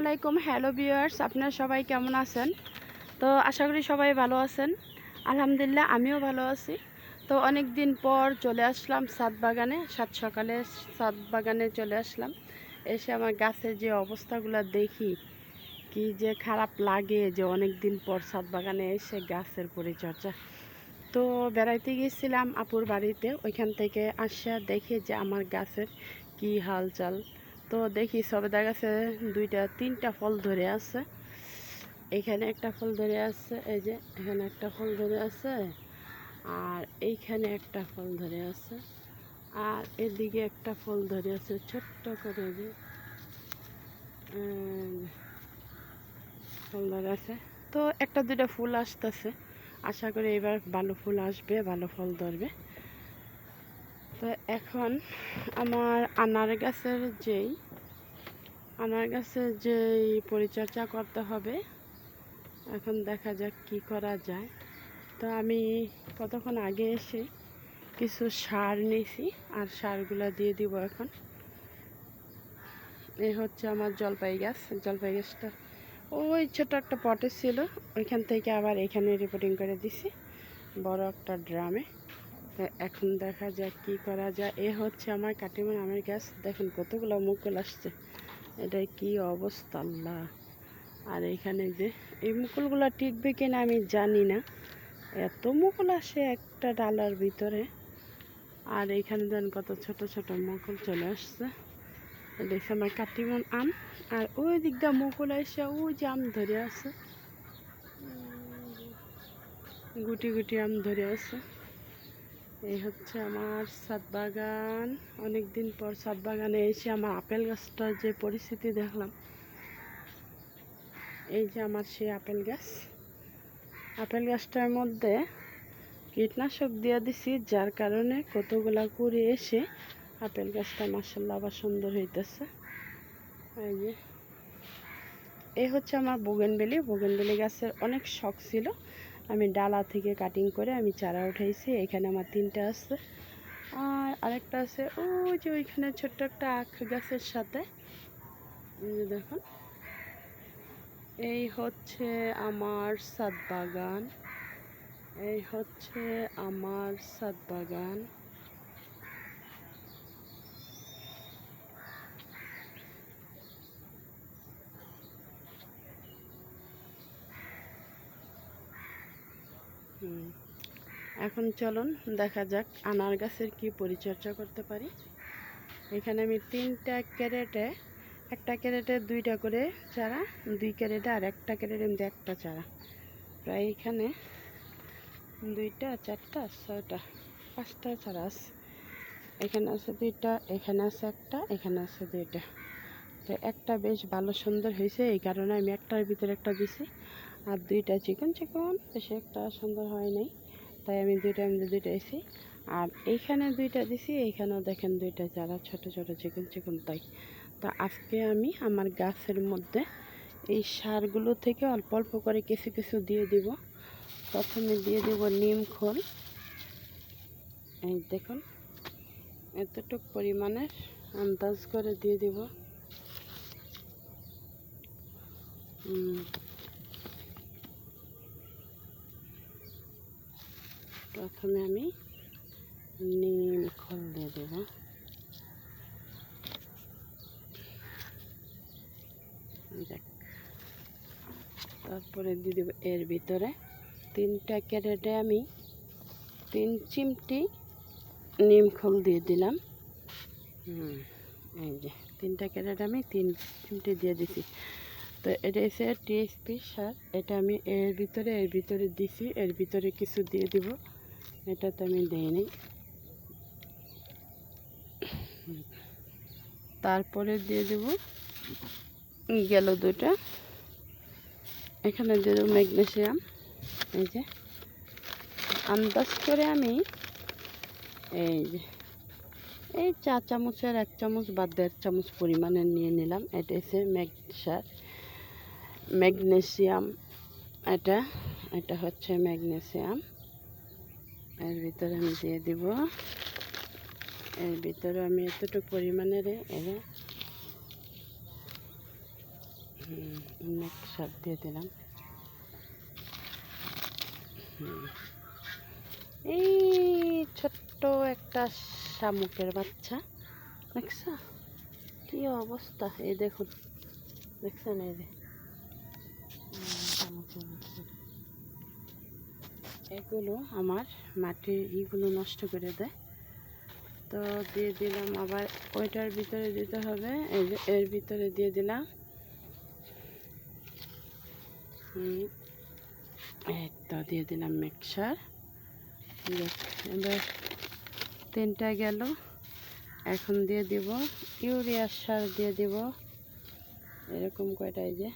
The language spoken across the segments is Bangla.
আলাইকুম। হ্যালো ভিউয়ার্স আপনারা সবাই কেমন আছেন? তো আশা করি সবাই ভালো আছেন। আলহামদুলিল্লাহ, আমিও ভালো আছি। তো অনেক দিন পর চলে আসলাম সাত বাগানে। সাত সকালে সাত বাগানে চলে আসলাম। এসে আমার গাছের যে অবস্থাগুলো দেখি, কি যে খারাপ লাগে যে অনেক দিন পর সাত বাগানে এসে গাছের পরিচর্যা। তো বেড়াইতে গিয়েছিলাম আপুর বাড়িতে। ওইখান থেকে আসা দেখে যে আমার গাছের কি হালচাল। তো দেখি সবেদা গাছে দুইটা, তিনটা ফল ধরে আছে। এখানে একটা ফল ধরে আছে, এই যে এখানে একটা ফল ধরে আছে, আর এইখানে একটা ফল ধরে আছে, আর এদিকে একটা ফল ধরে আছে ছোট্ট করে যে ফল ধরে আছে। তো একটা দুইটা ফুল আসতেছে, আশা করি এবার ভালো ফুল আসবে, ভালো ফল ধরবে। তো এখন আমার আনার গাছের যেই, আনার গাছের যেই পরিচর্যা করতে হবে, এখন দেখা যাক কি করা যায়। তো আমি কতক্ষণ আগে এসে কিছু সার নিয়েছি, আর সারগুলো দিয়ে দিব এখন। এই হচ্ছে আমার জলপাই গাছ। জলপাই গাছটা ওই ছোট একটা পটে ছিল, ওইখান থেকে আবার এখানে রিপোর্টিং করে দিছি, বড় একটা ড্রামে। এখন দেখা যাক কি করা যায়। এ হচ্ছে আমার কাটিমন আমের গাছ। দেখেন কতগুলো মুকুল আসছে। এটা কি অবস্থা, আল্লাহ। আর এখানে যে, এই মুকুলগুলো টিকবে কিনা আমি জানি না। এত মুকুল আসে একটা ডালার ভিতরে। আর এখানে দেন কত ছোট ছোট মুকুল চলে আসছে। হচ্ছে আমার কাটিমন আম। আর ওই দিক দিয়ে মুকুল এসে ওই যে আম ধরে আছে। গুটি গুটি আম ধরে আছে। এই হচ্ছে আমার সাত বাগান। অনেক দিন পর সাত বাগানে এসে আমার আপেল গাছটার যে পরিস্থিতি দেখলাম। এই যে আমার সেই আপেল গাছ। আপেল গাছটার মধ্যে কীটনাশক দিয়ে দিছি, যার কারণে কতগুলা করে এসে আপেল গাছটা মাসাল্লাহ আবার সুন্দর হইতেছে। এই যে। এই হচ্ছে আমার বোগেনবেলি। বোগেনবেলি গাছের অনেক শখ ছিল। আমি ডালা থেকে কাটিং করে আমি চারা উঠাইছি, এখানে আমার তিনটা আছে। আর আরেকটা আছে, ওই যে ওইখানে ছোট্ট একটা আখ গাছের সাথে। দেখুন, এই হচ্ছে আমার সাত বাগান, এই হচ্ছে আমার সাত বাগান। এখন চলুন দেখা যাক আনার গাছের কি পরিচর্যা করতে পারি। এখানে আমি তিনটা ক্যারেটে, একটা ক্যারেটে দুইটা করে চারা, দুই ক্যারেটে আর একটা ক্যারেটে মধ্যে একটা চারা। প্রায় এখানে দুইটা, চারটা, ছয়টা, পাঁচটা চারা আছে। এখানে আছে দুইটা, এখানে আছে একটা, এখানে আছে দুইটা। তো একটা বেশ ভালো সুন্দর হয়েছে, এই কারণে আমি একটার ভিতরে একটা দিছি। আর দুইটা চিকন চিকন বেশি একটা সুন্দর হয় নাই। তাই আমি দুইটা মধ্যে দুইটা এসি আর এইখানে দুইটা দিছি, এইখানেও দেখেন দুইটা যারা ছোট ছোট চিকন চিকন তাই। তো আজকে আমি আমার গাছের মধ্যে এই সারগুলো থেকে অল্প অল্প করে কিছু কিছু দিয়ে দিব। প্রথমে দিয়ে দেব নিম খোল। এই দেখুন, এতটুক পরিমাণের আন্দাজ করে দিয়ে দিব। প্রথমে আমি নিম খোল দিয়ে দেব। তারপরে দিয়ে দেবো এর ভিতরে। তিনটা ক্যারেটে আমি তিন চিমটি নিম খোল দিয়ে দিলাম। এই যে, তিনটা ক্যারেট আমি তিন চিমটি দিয়ে দিছি। তো এটা এসে টিএসপি সার, এটা আমি এর ভিতরে এর ভিতরে দিছি, এর ভিতরে কিছু দিয়ে দিব। এটা তো আমি দিইনি তারপরে দিয়ে দেব গেল দুটা এখানে দিয়ে দেবো ম্যাগনেশিয়াম এই যে। আন্দাজ করে আমি এই যে, এই চা চামচের এক চামচ বা দেড় চামচ পরিমাণে নিয়ে নিলাম। এটা হচ্ছে ম্যাগ সার ম্যাগনেসিয়াম। এটা এটা হচ্ছে ম্যাগনেসিয়াম। এর ভিতরে আমি দিয়ে দিব। এর ভিতরে আমি এতটুকু পরিমাণের এর হুম, অনেক সার দিয়ে দিলাম। এই ছোট্ট একটা শামুকের বাচ্চা দেখছ? কি অবস্থা এই দেখুন দেখছেন এই যে শামুকের বাচ্চা। এগুলো আমার মাটির ইগুলো নষ্ট করে দেয়। তো দিয়ে দিলাম আবার ওইটার ভিতরে দিতে হবে। এর ভিতরে দিয়ে দিলাম। তো দিয়ে দিলাম মিক্সার। এবার তিনটা গেল। এখন দিয়ে দিব ইউরিয়া সার দিয়ে দিব। এরকম কয়টাই যে?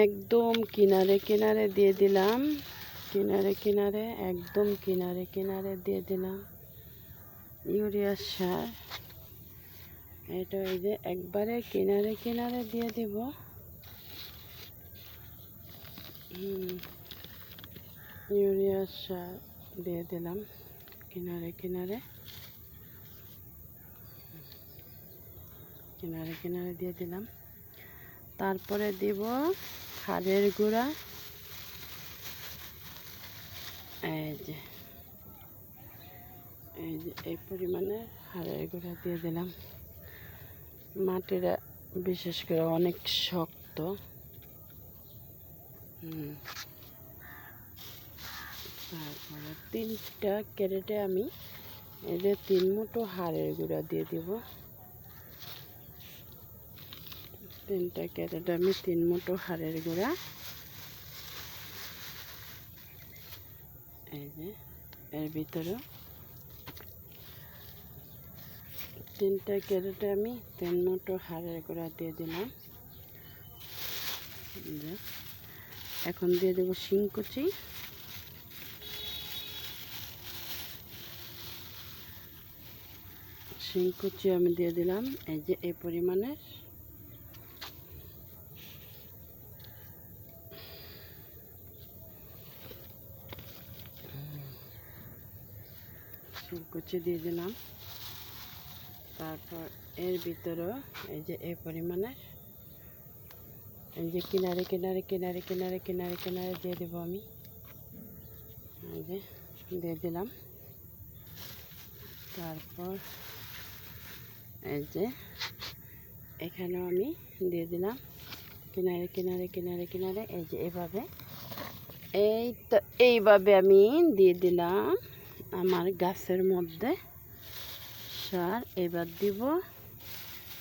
একদম কিনারে কিনারে দিয়ে দিলাম। কিনারে কিনারে, একদম কিনারে কিনারে দিয়ে দিলাম। ইউরিয়া সার। এটা এই যে একবারে কিনারে কিনারে দিয়ে দিব। ইউরিয়া সার দিয়ে দিলাম কিনারে কিনারে। কিনারে কিনারে দিয়ে দিলাম। তারপরে দিব হাড়ের গুঁড়া। এই যে এই যে এই পরিমাণে হাড়ের গুঁড়া দিয়ে দিলাম। মাটিটা বিশেষ করে অনেক শক্ত। তারপরে তিনটা ক্যারেটে আমি এই যে তিন মুঠো হাড়ের গুঁড়া দিয়ে দিব। তিনটা ক্যারেট আমি তিন মুঠো হাড়ের গুঁড়া। এই যে, এর ভিতরে তিনটা ক্যারেটে আমি তিন মুঠো হাড়ের গুঁড়া দিয়ে দিলাম। এখন দিয়ে দেবো শিংকুচি। শিংকুচি আমি দিয়ে দিলাম। এই যে, এই পরিমাণের। শিংকুচি দিয়ে দিলাম। তারপর এর ভিতরেও এই যে এই পরিমাণে, এই যে কিনারে কিনারে কিনারে কিনারে কিনারে কিনারে দিয়ে দেবো আমি। এই যে দিয়ে দিলাম। তারপর এই যে এখানেও আমি দিয়ে দিলাম। কিনারে কিনারে কিনারে কিনারে, এই যে এভাবে, এই তো এইভাবে আমি দিয়ে দিলাম। আমার গাছের মধ্যে সার। এবার দিব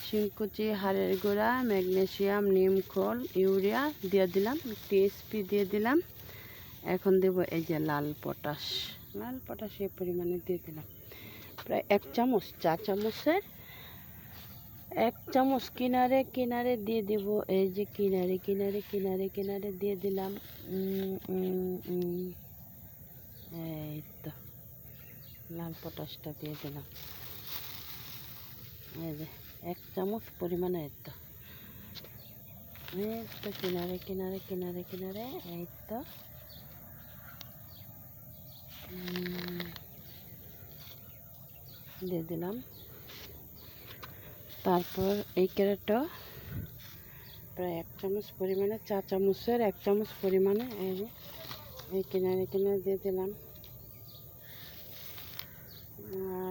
শিংকুচি, হাড়ের গুঁড়া, ম্যাগনেসিয়াম নিমখোল ইউরিয়া দিয়ে দিলাম টিএসপি দিয়ে দিলাম। এখন দেব এই যে লাল পটাশ। লাল পটাশ এই পরিমাণে দিয়ে দিলাম। প্রায় এক চামচ, চা চামচের এক চামচ কিনারে কিনারে দিয়ে দেব। এই যে কিনারে কিনারে কিনারে কিনারে দিয়ে দিলাম। এই তো। লাল পটাশটা দিয়ে দিলাম। এই যে, এক চামচ পরিমাণে তো এই তো কিনারে কিনারে কিনারে কিনারে এই তো দিয়ে দিলাম। তারপর এই ক্যারেটটা প্রায় এক চামচ পরিমাণে, চা চামচের এক চামচ পরিমাণে এই কিনারে কিনারে দিয়ে দিলাম।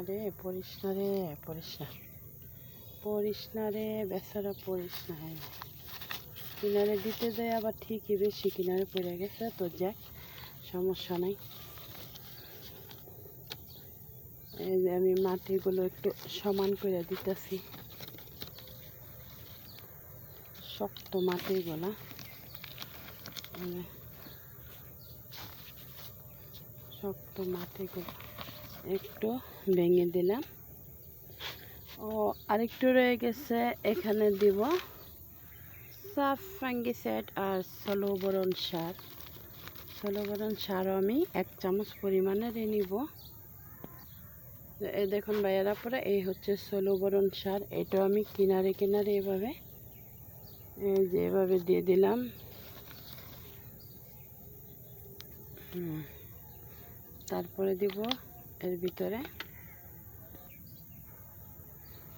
আরে পড়িস না রে পড়িস না পড়িস না রে বেচারা পড়িস না কিনারে দিতে যায়, আবার ঠিকই বেশি কিনারে পড়ে গেছে, তো যাক, সমস্যা নাই। এই যে আমি মাটিগুলো একটু সমান করে দিতেছি। শক্ত মাটিগুলা। শক্ত মাটিগুলো। একটু ভেঙে দিলাম। ও, আরেকটু রয়ে গেছে, এখানে দিব সাফ ফাঙ্গিসাইড আর সলোবরণ সার। সলোবরণ সারও আমি এক চামচ পরিমাণে নিব। এই দেখুন ভাইয়ারা, পরে এই হচ্ছে সলোবরণ সার। এটাও আমি কিনারে কিনারে এভাবে, এই যে এভাবে দিয়ে দিলাম। তারপরে দিব এর ভিতরে।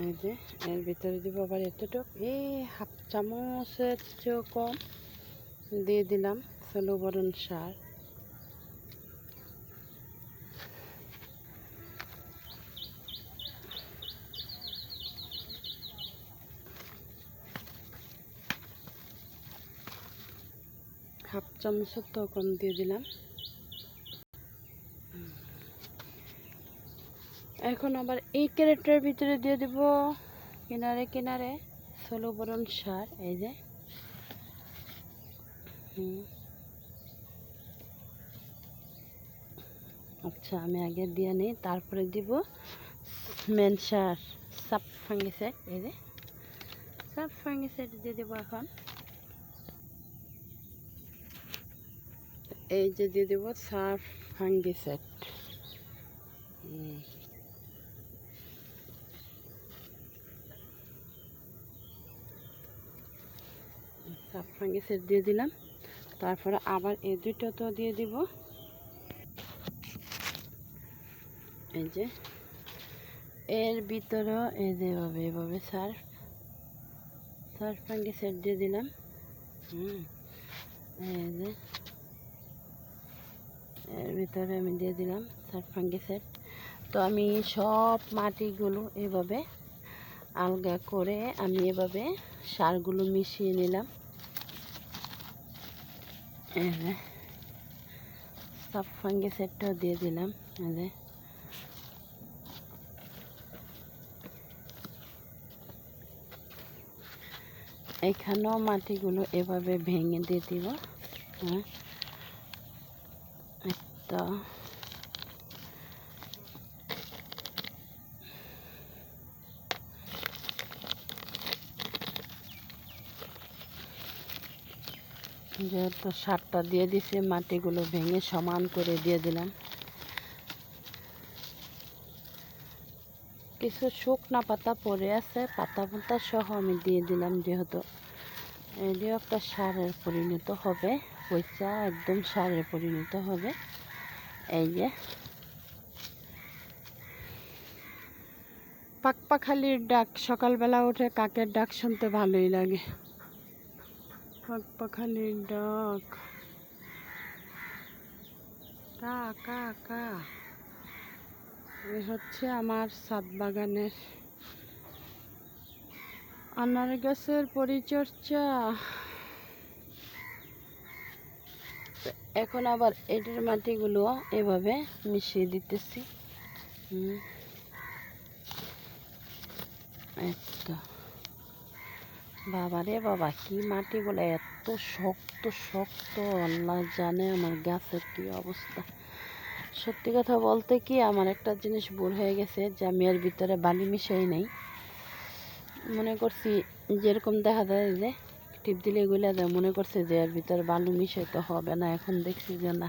এই যে, এর ভিতরে দিব আবার এতটুক। এই হাফ চামচের চেয়েও কম। দিয়ে দিলাম ষোলো বরণ সার। হাফ চামচের তো কম দিয়ে দিলাম। এখন আবার এই ক্যারেটের ভিতরে দিয়ে দিব। কিনারে কিনারে। ষোলো বরণ সার, এই যে। আচ্ছা আমি আগে দিয়ে নিই, তারপরে দিব। মেন সার সাপ ফাঙ্গিসাইড এই যে। সাপ ফাঙ্গিসাইড দিয়ে দেবো এখন। এই যে দিয়ে দেবো সার্ফ ফাঙ্গিসাইড হুম। সাফরাঙ্গি সেট দিয়ে দিলাম। তারপরে আবার এই দুইটা তো দিয়ে দিব। এই যে, এর ভিতরেও এই যে এভাবে এভাবে সার্ফ সার্ফাঙ্গি সেট দিয়ে দিলাম। হুম, এই যে, এর ভিতরে আমি দিয়ে দিলাম সার্ফাঙ্গি সেট তো আমি সব মাটিগুলো এভাবে আলগা করে আমি এভাবে সারগুলো মিশিয়ে নিলাম। সব ফাঙ্গি সেটটাও দিয়ে দিলাম এই এখানেও মাটিগুলো এভাবে ভেঙে দিয়ে দিব হ্যাঁ। একটা যেহেতু সারটা দিয়ে দিছি মাটিগুলো ভেঙে সমান করে দিয়ে দিলাম। কিছু শুকনা পাতা পড়ে আছে পাতা পাতা সহ আমি দিয়ে দিলাম যেহেতু। এটিও একটা সারের পরিণত হবে পয়সা একদম সারের পরিণত হবে। এই যে। পাকপাখালির ডাক সকালবেলা উঠে কাকের ডাক শুনতে ভালোই লাগে। পাকপাখালির ডাক। কা কা কা। এ হচ্ছে আমার ছাদ বাগানের আনার গাছের পরিচর্যা। এখন আবার এটার মাটিগুলো এভাবে মিশিয়ে দিতেছি। হুম। তো বাবা রে বাবা, কি মাটিগুলো এত শক্ত শক্ত, আল্লাহ জানে আমার গাছের কি অবস্থা। সত্যি কথা বলতে কি, আমার একটা জিনিস ভুল হয়ে গেছে যে আমি এর ভিতরে বালি মিশাই নেই। মনে করছি যেরকম দেখা যায় যে টিপ দিলে এগুলো যায়, মনে করছে যে এর ভিতরে বালু মিশাইতে হবে না, এখন দেখছি যে না,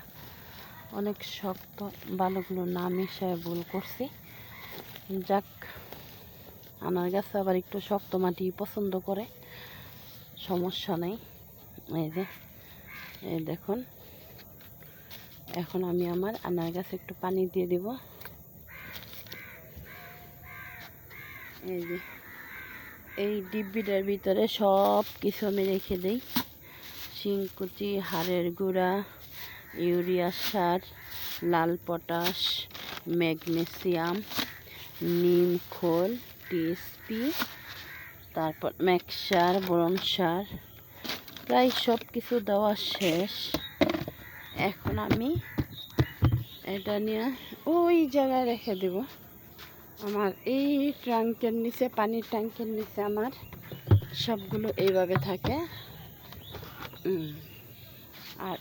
অনেক শক্ত বালুগুলো না মিশায় ভুল করছি। যাক আমার গাছে আবার একটু শক্ত মাটি পছন্দ করে। সমস্যা নেই। এই যে, এই দেখুন। এখন আমি আমার আনার গাছে একটু পানি দিয়ে দিব। এই যে, এই ডিব্বিটার ভিতরে সব কিছু আমি রেখে দিই। শিংকুচি, হাড়ের গুঁড়া, ইউরিয়া সার, লাল পটাশ, ম্যাগনেসিয়াম, নিম খোল। টিএসপি তারপর ম্যাক্সার বোরন সার, প্রায় সব কিছু দেওয়া শেষ। এখন আমি এটা নিয়ে ওই জায়গায় রেখে দেব। আমার এই ট্যাঙ্কের নিচে, পানির ট্যাঙ্কের নিচে আমার সবগুলো এইভাবে থাকে। আর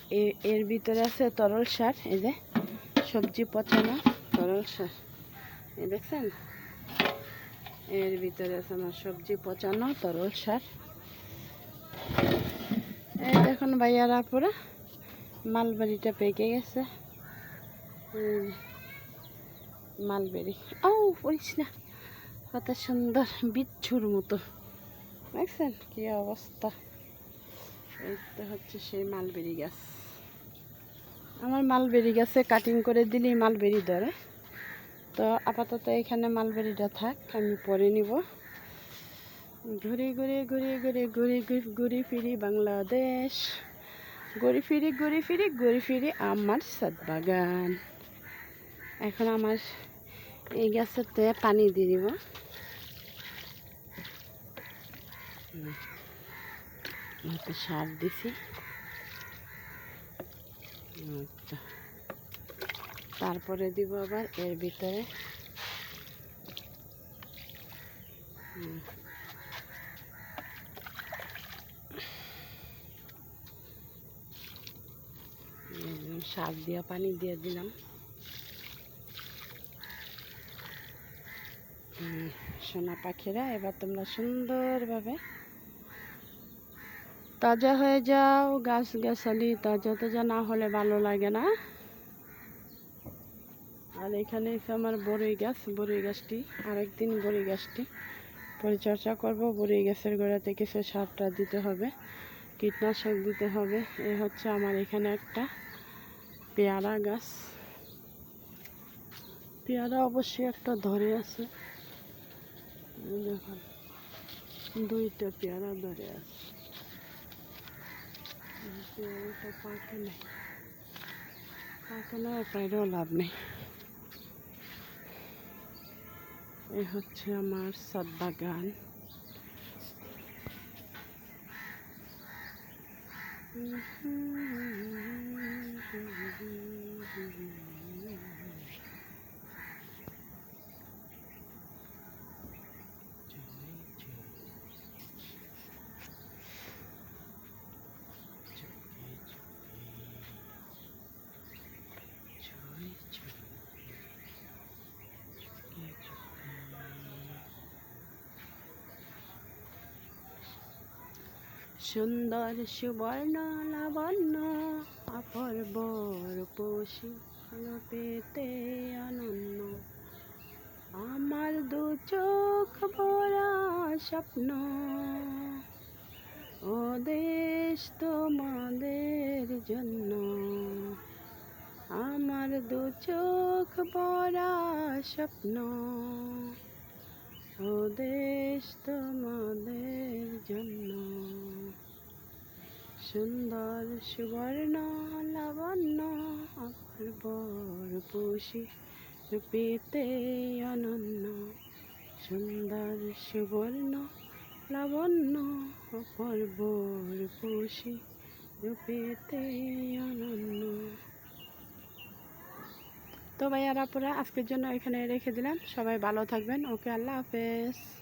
এর ভিতরে আছে তরল সার, এই যে সবজি পচানো তরল সার। এই দেখছেন? এর ভিতরে আছে আমার সবজি পচানো, তরল সার। এই দেখুন ভাইয়ারা, পুরা মালবাড়িটা পেকে গেছে। মালবেরি। ও বলিস না, কত সুন্দর, বিচ্ছুর মতো। দেখছেন কি অবস্থা? এইটা হচ্ছে সেই মালবেরি গাছ। আমার মালবেরি গাছে কাটিং করে দিলেই মালবেরি ধরে। তো আপাতত এখানে মালবেরিটা থাক, আমি পরে নিব। ঘুরে ঘুরে ঘুরে ঘুরে ঘুরে ঘুরে ফিরি বাংলাদেশ। ঘুরে ফিরি ঘুরে ফিরি ঘুরে ফিরি আমার সাত বাগান। এখন আমার এই গাছেতে পানি দিয়ে দিব। সার দিছি। আচ্ছা। তারপরে দিব আবার এর ভিতরে। সার দিয়ে পানি দিয়ে দিলাম। সোনা পাখিরা, এবার তোমরা সুন্দরভাবে তাজা হয়ে যাও গাছ গাছালি তাজা তাজা না হলে ভালো লাগে না। আর এখানে এসে আমার বড়ই গাছ বড়ই গাছটি। আরেকদিন বড়ই গাছটি পরিচর্যা করব। বরই গাছের গোড়াতে কিছু সারটা দিতে হবে, কীটনাশক দিতে হবে। এ হচ্ছে আমার এখানে একটা পেয়ারা গাছ। পেয়ারা অবশ্যই একটা ধরে আছে। দেখুন, দুইটা পেয়ারা ধরে আছে। পেয়ারাটা পাকে নেই? পাকে না পাইলেও লাভ নেই। এ হচ্ছে আমার সাত বাগান সুন্দর সুবর্ণ লাবণ্য অপর্ব রূপসী পেতে অনন্য আমার দু চোখ ভরা স্বপ্ন, ও দেশ তোমাদের জন্য। আমার দু চোখ ভরা স্বপ্ন, ও দেশ তোমাদের জন্য। সুন্দর সুবর্ণ লাবণ্য অপর্বর পুষি রূপেতে অনন্য। সুন্দর সুবর্ণ লাবণ্য অপর্বর পুষি রূপেতে অনন্য। তো ভাইয়ারা, পুরা আজকের জন্য এখানে রেখে দিলাম। সবাই ভালো থাকবেন। ওকে, আল্লাহ হাফেজ।